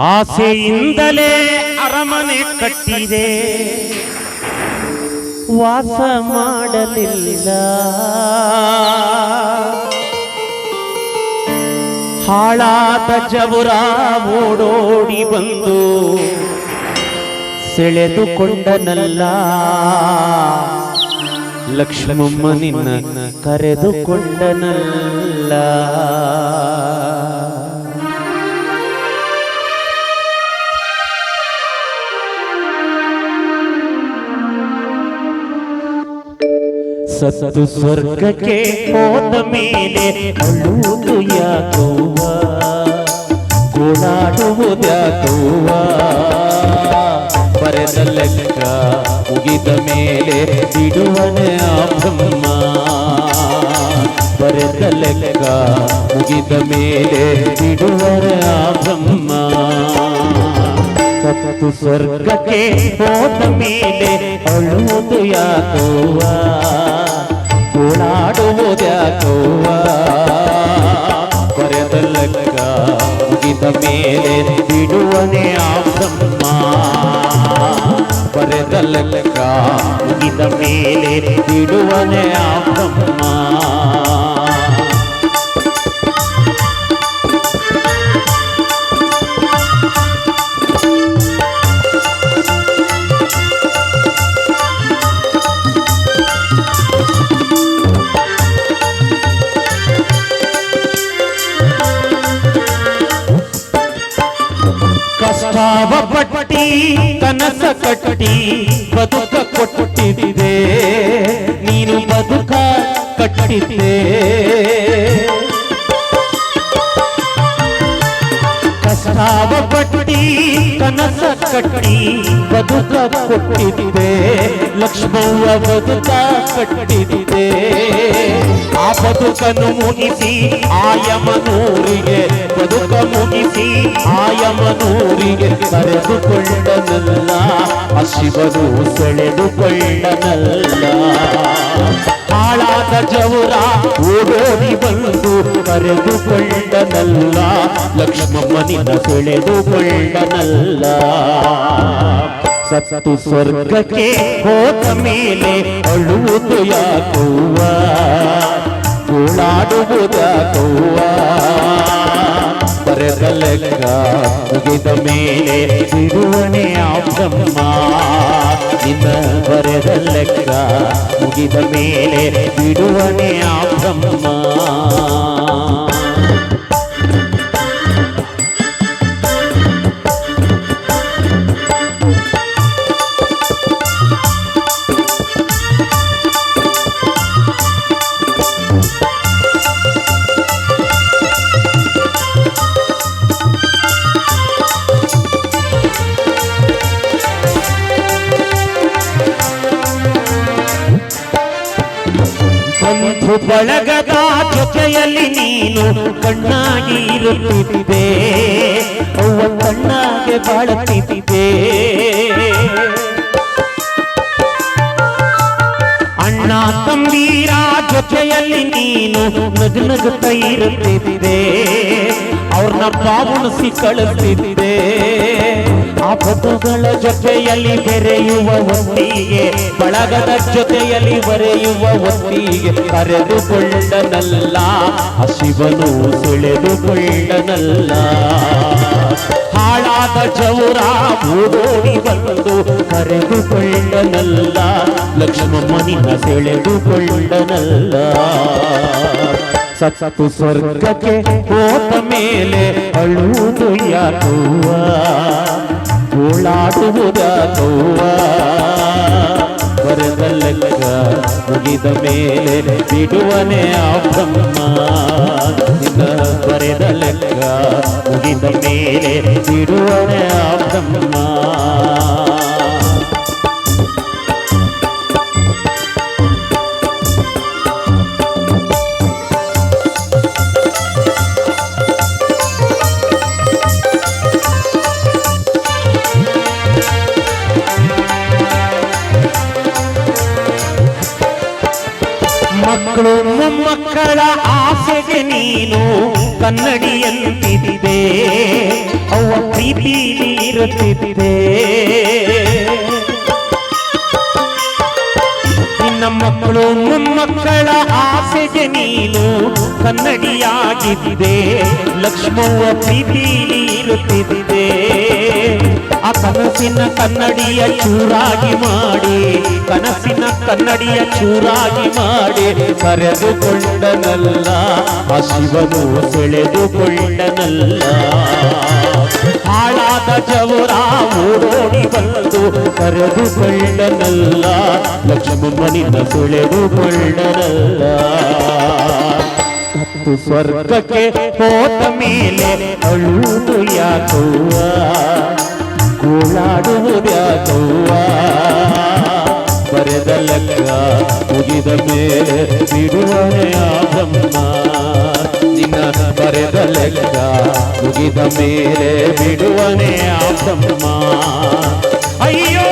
ಆಸೆಯಿಂದಲೇ ಅರಮನೆ ಕಟ್ಟಿದೆ. ವಾಸ ಮಾಡಲಿಲ್ಲ. ಹಾಳಾದ ಜಬುರ ಓಡೋಡಿ ಬಂದು ಸೆಳೆದುಕೊಂಡನಲ್ಲ. ಲಕ್ಷ್ಮಮ್ಮ ನಿನ್ನ ಕರೆದುಕೊಂಡನಲ್ಲ ಸತ್ತು ಸ್ವರ್ಗಕ್ಕೆ ಹೋದ ಮೇಲೆ ಅಳುವುದು ಯಾಕವ್ವ ಗೋಳಾಡುವುದ್ಯಾಕವ್ವ ಬರೆದ ಲೆಕ್ಕ ಮುಗಿದ ಮೇಲೆ ಬಿಡುವನೆ ಆ ಬ್ರಹ್ಮ ಬರೆದ ಲೆಕ್ಕ ಮುಗಿದ ಮೇಲೆ ಬಿಡುವನೆ ಆ ಬ್ರಹ್ಮ ಸತ್ತು ಸ್ವರ್ಗಕ್ಕೆ ಹೋದ ಮೇಲೆ ಅಳುವುದು ಯಾಕೋವ ಗೋಳಾಡುವುದ್ಯಾಕೋವ ಬರೆದ ಲೆಕ್ಕ ಮುಗಿದ ಮೇಲೆ ಬಿಡುವನೆ ಆ ಬ್ರಹ್ಮ ಬರೆದ ಲೆಕ್ಕ ಮುಗಿದ ಮೇಲೆ ಬಿಡುವನೆ ಆ ಕಷ್ಟಾವ ಪಟ್ಟಿ, ಕನಸ ಕಟ್ಟಿ, ಬದುಕ ಕೊಟ್ಟಿದೆ. ನೀನು ಬದುಕ ಕಟ್ಟಿದೆ ಕಷ್ಟಾವ ಪಟ್ಟಿ, ಕನಸ ಕಟ್ಟಿ, ಬದುಕ ಕೊಟ್ಟಿದೆ ಲಕ್ಷ್ಮವ್ವ ಬದುಕ ಕಟ್ಟಿದೆ ಆ ಬದುಕನ್ನು ಮುಗಿಸಿ ಆಯಮನೂರಿಗೆ ಬದುಕ ಆಯಮನೂರಿಗೆ ಕರೆದುಕೊಂಡನಲ್ಲ ಆ ಶಿವನು ಸೆಳೆದುಕೊಂಡನಲ್ಲ ಹಾಳಾದ ಜವರ ಓಡೋಡಿ ಬಂದು ಕರೆದುಕೊಂಡನಲ್ಲ ಲಕ್ಷ್ಮಮ್ಮನಿನ ಸೆಳೆದುಕೊಂಡನಲ್ಲ ಸತ್ತು ಸ್ವರ್ಗಕ್ಕೆ ಹೋದ ಮೇಲೆ ಅಳುವುದು ಯಾಕುವ ಗೋಳಾಡುವುದಾಕವ್ವ ಬರೆದ ಲೆಕ್ಕ ಮುಗಿದ ಮೇಲೆ ಬಿಡುವನೆ ಆ ಬ್ರಹ್ಮ ನಿನ್ನ ಬರೆದ ಲೆಕ್ಕ ಮುಗಿದ ಮೇಲೆ ಬಿಡುವನೆ ಆ ಬಳಗದ ಜೊತೆಯಲ್ಲಿ ನೀನು ಕಣ್ಣಾಗಿ ಇರುತ್ತಿದ್ದೆ. ಅವ್ವ ಕಣ್ಣಾಗೆ ಅಣ್ಣ ತಂಬೀರ ಜೊತೆಯಲ್ಲಿ ನೀನು ನಗು ನಗುತ್ತ ಇರುತ್ತಿದ್ದೆ. ಅವ್ರನ್ನ ಬಾವುಣಿಸಿ ಕಳಿಸ್ತಿದ್ದೆ. ಆ ಬದುಗಳ ಜೊತೆಯಲ್ಲಿ ಬೆರೆಯುವ ಒತ್ತಿಗೆ ಬಳಗದ ಜೊತೆಯಲ್ಲಿ ಬರೆಯುವ ಒತ್ತಿಗೆ ಕರೆದುಕೊಂಡನಲ್ಲ ಹಸಿವನು ಸೆಳೆದುಕೊಂಡನಲ್ಲ ಹಾಳಾದ ಚೌರ ಓಡೋಡಿ ಬಂದು ಕರೆದುಕೊಂಡನಲ್ಲ ಲಕ್ಷ್ಮಮ್ಮನಿನ ಸೆಳೆದುಕೊಂಡನಲ್ಲ ಸತ್ತು ಸ್ವರ್ಗಕ್ಕೆ ಹೋದ ಮೇಲೆ ಅಳುವುದು ಯಾಕವ್ವ ಗೋಳಾಡುವುದಾಕವ್ವ ಬರೆದ ಲೆಕ್ಕ ಮುಗಿದ ಮೇಲೆ ಬಿಡುವನೆ ಆ ಬ್ರಹ್ಮ ನಿನ್ನ ಬರೆದ ಲೆಕ್ಕ ಮುಗಿದ ಮೊಮ್ಮಕ್ಕಳ ಆಸೆಗೆ ನೀನು ಕನ್ನಡಿಯಂತಿದೆ ಅವ ಪ್ರೀತಿ ಇರುತ್ತಿದ್ದೆ ನಿನ್ನ ಮಕ್ಕಳು ಮಕ್ಕಳ ಆಸೆಗೆ ನೀನು ಕನ್ನಡಿಯಾಗಿದ್ದೆ. ಲಕ್ಷ್ಮವ್ವ ಪ್ರೀತಿ ಇರುತ್ತಿದ್ದೆ ಆ ಕನಸಿನ ಕನ್ನಡಿಯ ಚೂರಾಗಿ ಮಾಡಿ, ಕನಸಿನ ಕನ್ನಡಿಯ ಚೂರಾಗಿ ಮಾಡಿ ಕರೆದುಕೊಂಡನಲ್ಲ ಆ ಶಿವನು ಸೆಳೆದುಕೊಂಡನಲ್ಲ. ಹಾಳಾದ ಜವರ ಓಡೋಡಿ ಬಂದು ಕರೆದುಕೊಂಡನಲ್ಲ ಲಕ್ಷ್ಮಣನಿಂದ ಸೆಳೆದುಕೊಂಡನಲ್ಲ. ಸ್ವರ್ಗಕ್ಕೆ ಹೋದ ಮೇಲೆ ಅಳುವುದು ಯಾಕವ್ವ? ಗೋಳಾಡುವುದ್ಯಾಕವ್ವ ಬರೆದ ಲೆಕ್ಕ ಮುಗಿದ ಮೇಲೆ ಬಿಡುವನೆಯಾದಮ್ಮ ನಿನ್ನ ಬರೆದ ಲೆಕ್ಕ ಮುಗಿದ ಮೇಲೆ ಬಿಡುವನೆಯಾದಮ್ಮ ಅಯ್ಯೋ